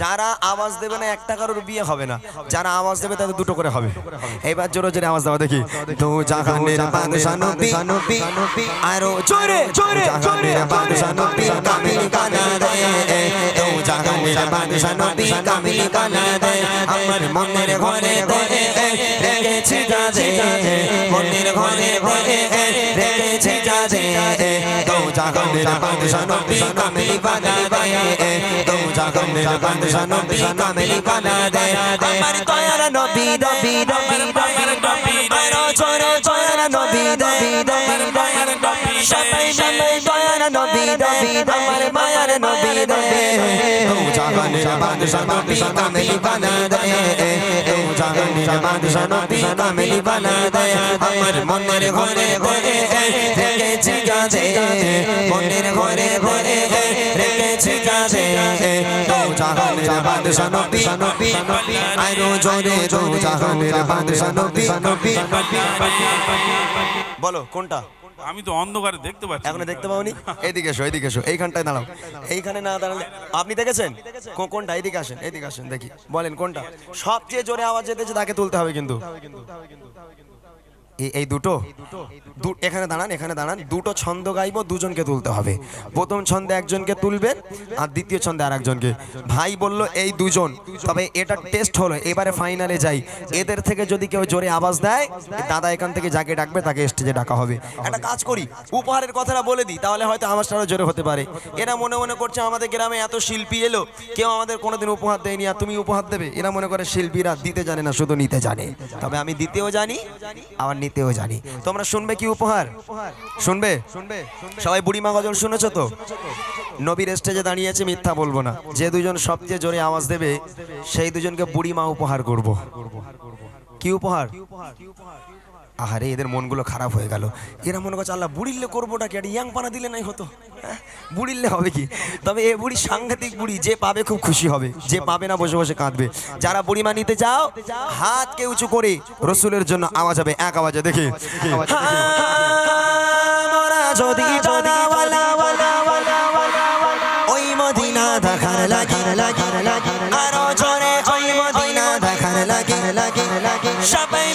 যারা আওয়াজ দেবে না একটা কারোর বিয়ে হবে না। যারা আওয়াজ দেবে তাদের দুটো করে হবে। এবার জোরে জোরে আওয়াজ দাও দেখি। তো জাহানের বাদশা নবী নবী আরও জোরে জোরে জাহানের বাদশা নবী কামিল কানা দে তো জাহানের বাদশা নবী কামিল কানা দে আমার মনের ঘরে ঘরে রেখেছে যাজে মনের ঘরে ঘরে রেখেছে যাজে বাদশা নবী কামিল বানা দে তো জাহানের বাদশা নবী কামিল বানা দে আমার দয়ার নবী নবী নবী দয়ার নবী আরও জোরে নবী নবী দয়ার নবী সবাই মিলে দয়ার নবী নবী আমার মায়ার নবী নবী তো জাহানের বাদশা নবী কামিল বানা দে তো জাহানের বাদশা নবী কামিল বানা দে আমার মনের ঘরে ঘরে রেখেছে গাছে মনের ঘরে ঘরে রেখেছে গাছে জাহানের বাদশা নবী নবী আরও জোরে তো জাহানের বাদশা নবী নবী বলো কোনটা? আমি তো অন্ধকারে দেখতে পাচ্ছি এখনও দেখতে পাওনি? এইদিকে এসো এইদিকে এসো এইখানটায় দাঁড়াও। এইখানে না দাঁড়ালে আপনি দেখেছেন? কো- কোনটা? এইদিকে আসেন এইদিকে আসেন দেখি। বলেন কোনটা? সবচেয়ে জোরে আওয়াজ যেতেছে তাকে তুলতে হবে কিন্তু। এই- দুটো? এখানে দাঁড়ান এখানে দাঁড়ান। দুটো ছন্দ গাইবো, দুজনকে তুলতে হবে। প্রথম ছন্দে একজনকে তুলবেন, আর দ্বিতীয় ছন্দে আর একজনকে ভাই বলল, এই দুজন। তবে এটা টেস্ট হলো, এবারে ফাইনালে যাই। এদের থেকে যদি কেউ জোরে আওয়াজ দেয়, দাদা এখান থেকে যাকে ডাকবে, তাকে স্টেজে ডাকা হবে। একটা কাজ করি, উপহারের কথাটা বলে দিই, তাহলে হয়তো আওয়াজটা আরও জোরে হতে পারে। এরা মনে মনে করছে, আমাদের গ্রামে এত শিল্পী এলো, কেউ আমাদের কোনোদিন উপহার দেয়নি, আর তুমি উপহার দেবে? এরা মনে করে, শিল্পীরা দিতে জানে না, শুধু নিতে জানে। তবে আমি দিতেও জানি, আবার নিতেও জানি। তোমরা শুনবে কি উপহার? শুনবে? শুনবে সবাই বুড়িমা গজল শুনেছো তো? নবীর স্টেজে দাঁড়িয়ে আছে, মিথ্যা বলব না। যে দুজন সবচেয়ে জোরে আওয়াজ দেবে, সেই দুজনকে বুড়িমা উপহার করব। কি উপহার? আহারে, এদের মনগুলো খারাপ হয়ে গেল। এরা মনে করছে, আল্লাহ, বুড়িল্লে করবোটা কি? একটা ইয়াং পানা দিলে নাই হতো? হ্যাঁ? বুড়িল্লে হবে কি? তবে এ বুড়ি সাংঘাতিক বুড়ি, যে পাবে খুব খুশি হবে। যে পাবে না, বসে বসে কাঁদবে। যারা বুড়িমা নিতে চাও, হাতকে উঁচু করে রসুলের জন্য আওয়াজ হবে, এক আওয়াজে দেখে। লাগে, আরও লাগে, সবাই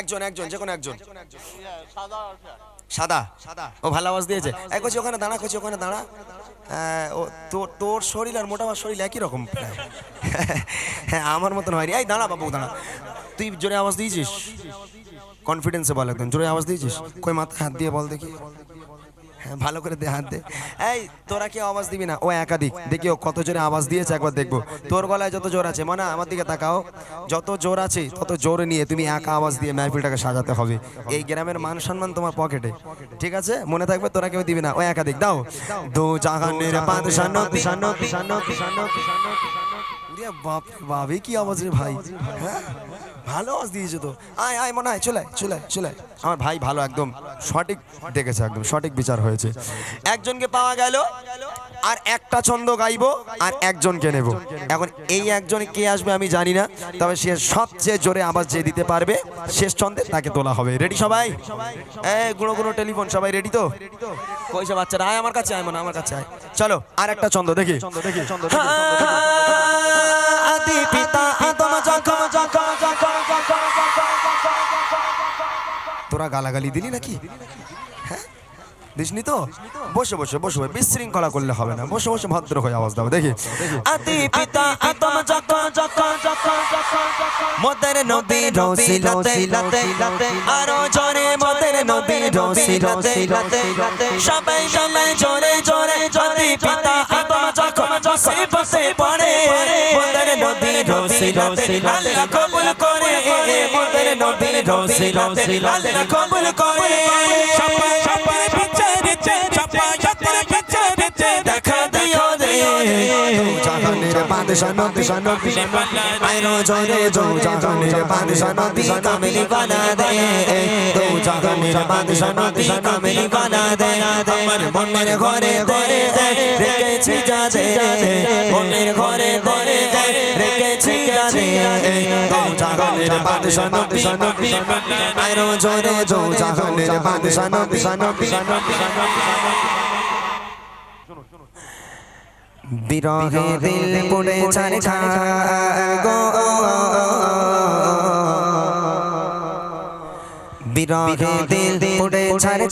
একজন একজন যে কোনো একজন। সাদা সাদা? ও ভালো আওয়াজ দিয়েছে। এক কোচি ওখানে দাঁড়া কোচি ওখানে দাঁড়া। ও তোর তোর শরীর আর মোটামার শরীর একই রকম। হ্যাঁ আমার মতন হয়নি এই দাঁড়া বাবু দাঁড়া। তুই জোরে আওয়াজ দিয়েছিস? কনফিডেন্সে বল একদম। জোরে আওয়াজ দিয়েছিস? কই মাথায় হাত দিয়ে বল দেখি। ভালো করে দে হাত দে। এই, তোরা কি আওয়াজ দিবি না? ও দেখি ও কত জোরে আওয়াজ দিয়েছে, একবার দেখব। তোর গলায় যত জোর আছে মানে আমার দিকে তাকাও। যত জোর আছে, তত জোরে নিয়ে তুমি একা আওয়াজ দিয়ে মাহফিলটাকে সাজাতে হবে। এই গ্রামের মান সম্মান তোমার পকেটে। ঠিক আছে? মনে থাকবে তোরা কেউ দিবি না। ও একাধিক, দাও। দো জাহানের বাদশা নবী নবী বাপ এই কি আওয়াজ রে ভাই? হ্যাঁ? ভালো আওয়াজ দিয়েছে তো। আয় আয়, মনে হয় চলে চলে চলে আমার ভাই ভালো, একদম সঠিক দেখেছে, একদম সঠিক বিচার একজনকে পাওয়া গেল, আর একটা ছন্দ গাইবো, আর একজনকে নেব। এখন এই একজন কে আসবে আমি জানি না, তবে সে সবচেয়ে জোরে আওয়াজ যে দিতে পারবে, শেষ ছন্দে তাকে তোলা হবে। রেডি সবাই? এ গুঁড়ো গুঁড়ো টেলিফোন, সবাই রেডি তো? কইছে বাচ্চারা? আয় আমার কাছে, আয় মনে আমার কাছে আয়। চলো, আর একটা ছন্দ দেখি। আদি তোরা গালাগালি দিলি নাকি? দিসনি তো? বসে বসে বসে বিশৃঙ্খলা করলে হবে না। বসে বসে, ভদ্র হয়ে আওয়াজ দাও, দেখি। আতি পিতা, আতম যখন যখন যখন মোদের নবী রসিলাতে আরও জোরে মোদের নবী রসিলাতে সবাই সবাই জোরে জোরে যদি পিতা, আতম যখন বসে বসে পড়ে। মোদের নবী রসিলাতে আল্লাহ কবুল করে মোদের নবী রসিলাতে আল্লাহ কবুল করে সবাই সবাই জাহানের বাদশা নবী নবী আইরো জোরে জো জাহানের বাদশা নবী কামিলি বানা দে দো জাহানের বাদশা নবী কামিলি বানা দে আমার মনের ঘরে ঘরে রেখেছি যা দে মনের ঘরে ঘরে রেখেছি যা দে দো জাহানের বাদশা নবী নবী আইরো জোরে জো জাহানের বাদশা নবী নবী বিরহে দিল পুড়ে ছাড় গো। বিরহে দিল পুড়ে ছাড়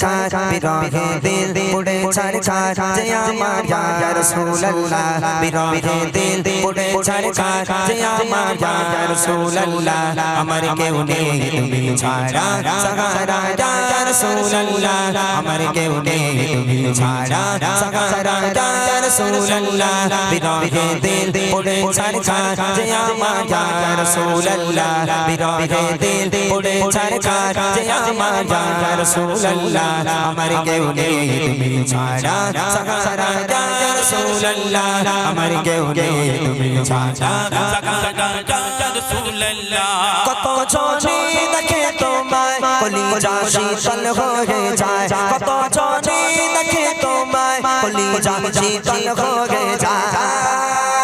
বিরহে দিল পুড়ে ছাড় যে আমার ইয়া রাসূলুল্লাহ বিরহে দিল পুড়ে ছাড় যে আমার ইয়া রাসূলুল্লাহ আমার কেউ নেই তুমি ছাড়া সাহারা ইয়া রাসূলুল্লাহ আমার কেউ নেই তুমি ছাড়া সাহারা ইয়া রাসূলুল্লাহ বিরহে দিল পুড়ে ছাড় যে আমার ইয়া রাসূলুল্লাহ বিরহে দিল পুড়ে ছাড় যে আমার ইয়া রাসূলুল্লাহ আমার কেউ নেই তুমি ছাড়া সাহারা ইয়া রাসূলুল্লাহ আমার কেউ নেই তুমি ছাড়া কত জনে দেখে তোমায় কলিজা শীতল হয়ে যায় কত দেখে তোমায় শীতল হয়ে যায়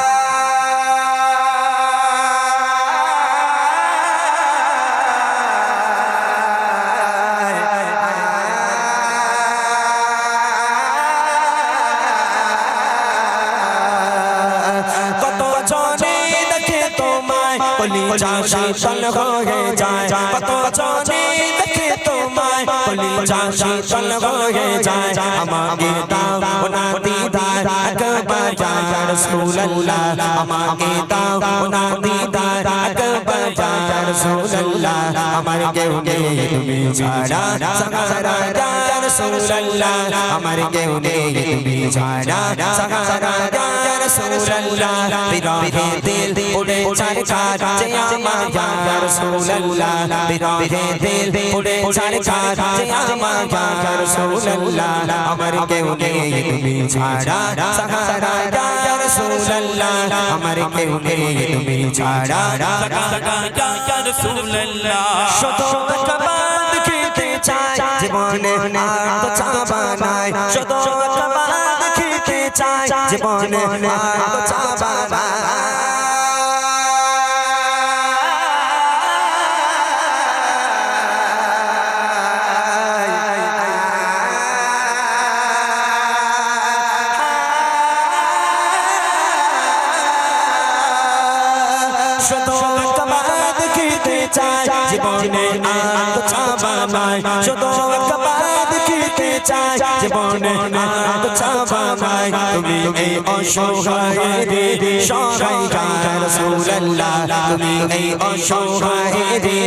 কলিজা শীতল হয়ে যায়, কত জনে দেখে তোমায় কলিজা শীতল হয়ে যায়, আমাকে দাও না দিদার আমার কেউ নেই, তুমি ছাড়া সাহারা রাসূলুল্লাহ বিরহে দিল উড়ে ছাড় ছাড় যে আমার ইয়া রাসূলুল্লাহ বিরহে দিল উড়ে ছাড় ছাড় যে আমার ইয়া রাসূলুল্লাহ আমার কেউ নেই তুমি ছাড়া সাহারা ইয়া রাসূলুল্লাহ আমার কেউ নেই তুমি ছাড়া শত কবাদ খেতে চাই জীবনে আর তো চাবা নাই শত কবাদ খেতে চাই জীবনে জীবনে আর চাবা নাই। খেতে চাই জীবনে আর তো তুমি এই অসহায় রে গায় রাসূলুল্লাহ। তুমি এই অসহায় রে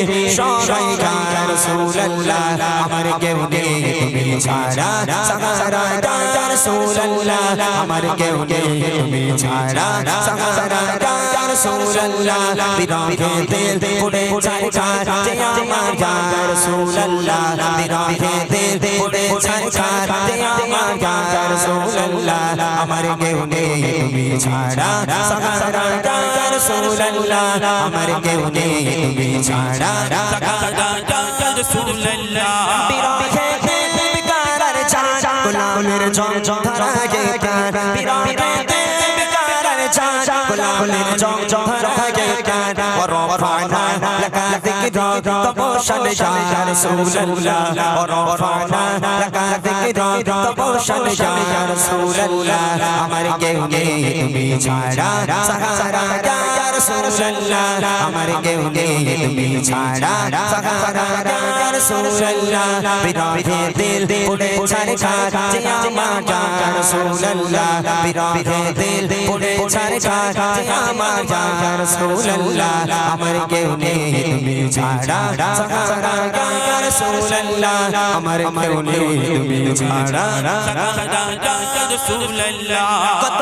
গায় রাসূলুল্লাহ। আমার কেউ নেই তুমি ছাড়া সাহারা গায় রাসূলুল্লাহ। আমার কেউ নেই তুমি ছাড়া সাহারা গায় রাসূলুল্লাহ। বিরহে দিল পুড়ে ছাড় তুমি ছাড়া সাহারা ইয়া রাসূলুল্লাহ আমার কেউ নেই তুমি ছাড়া বিরহে দিল বিকারার চাঁদ গোলামের জম জম ধারাগে প্রাণ বিরহে বিকারার চাঁদ গোলামের জম জম ধারাগে مكان ورفعنا لك ذكرا تبوشا يا رسول الله ورفعنا لك ذكرا تبوشا يا رسول الله أمر كيوني أمي جارا سهارا يا রাসূলুল্লাহ আমার কেউ নেই তুমি ছাড়া। সাহারা রাসূলুল্লাহ বিরহে দিল পুড়ে ছাড় যে আমার রাসূলুল্লাহ বিরহে দিল পুড়ে ছাড় যে আমার রাসূলুল্লাহ আমার কেউ নেই তুমি ছাড়া। সাহারা রাসূলুল্লাহ আমার কেউ নেই তুমি ছাড়া। কত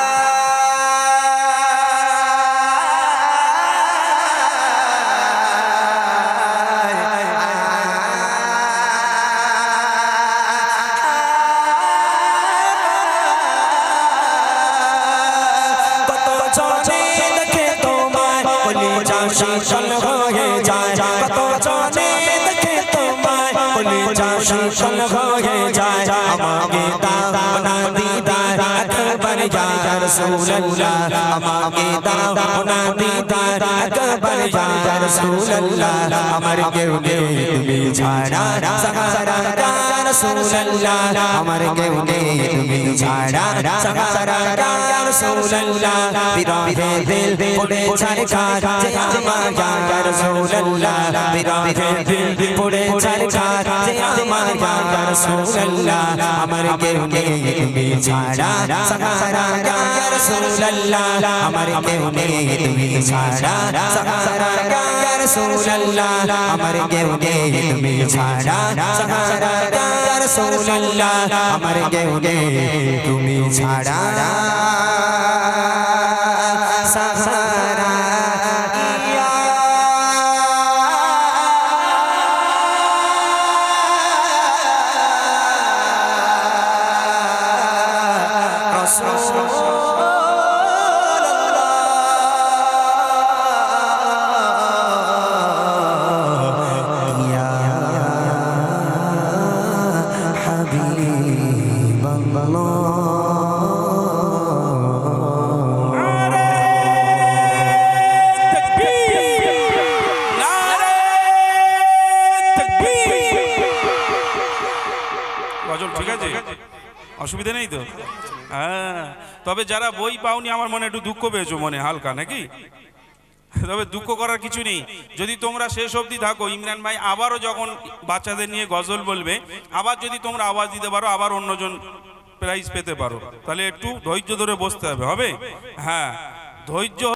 শীতল হয়ে যায় আমাকে দাও না দিদার আকবর ইয়া রাসূলুল্লাহ আমাকে দাও না দিদার একবার ইয়া রাসূলুল্লাহ আমার কেউ নেই তুমি ছাড়া সাহারা ইয়া রাসূলুল্লাহ আমার কেউ নেই তুমি ছাড়া সাহারা ইয়া রাসূলুল্লাহ বিরহে দিল পড়ে ছাড় খাট যে আমার ইয়া রাসূলুল্লাহ বিরহে দিল পড়ে ছাড় খাট যে আমার ইয়া রাসূলুল্লাহ আমার কেউ নেই তুমি ছাড়া সাহারা ইয়া রাসূলুল্লাহ আমার কেউ নেই তুমি ছাড়া সাহারা ইয়া রাসূলুল্লাহ আমার কেউ নেই তুমি ছাড়া সাহারা ইয়া রাসূলুল্লাহ আমার কেউ নেই তুমি ছাড়া সাহারা গজল ঠিক আছে? অসুবিধা নেই তো? হ্যাঁ তবে যারা বই পাওনি, আমার মনে একটু দুঃখ পেয়েছ মনে, হালকা, নাকি? তবে দুঃখ করার কিছু নেই। যদি তোমরা শেষ অবধি থাকো, ইমরান ভাই আবারও যখন বাচ্চাদের নিয়ে গজল বলবে, আবার যদি তোমরা আওয়াজ দিতে পারো, আবার অন্যজন প্রাইজ পেতে পারো। তাহলে একটু ধৈর্য ধরে বসতে হবে হবে? হ্যাঁ ধৈর্য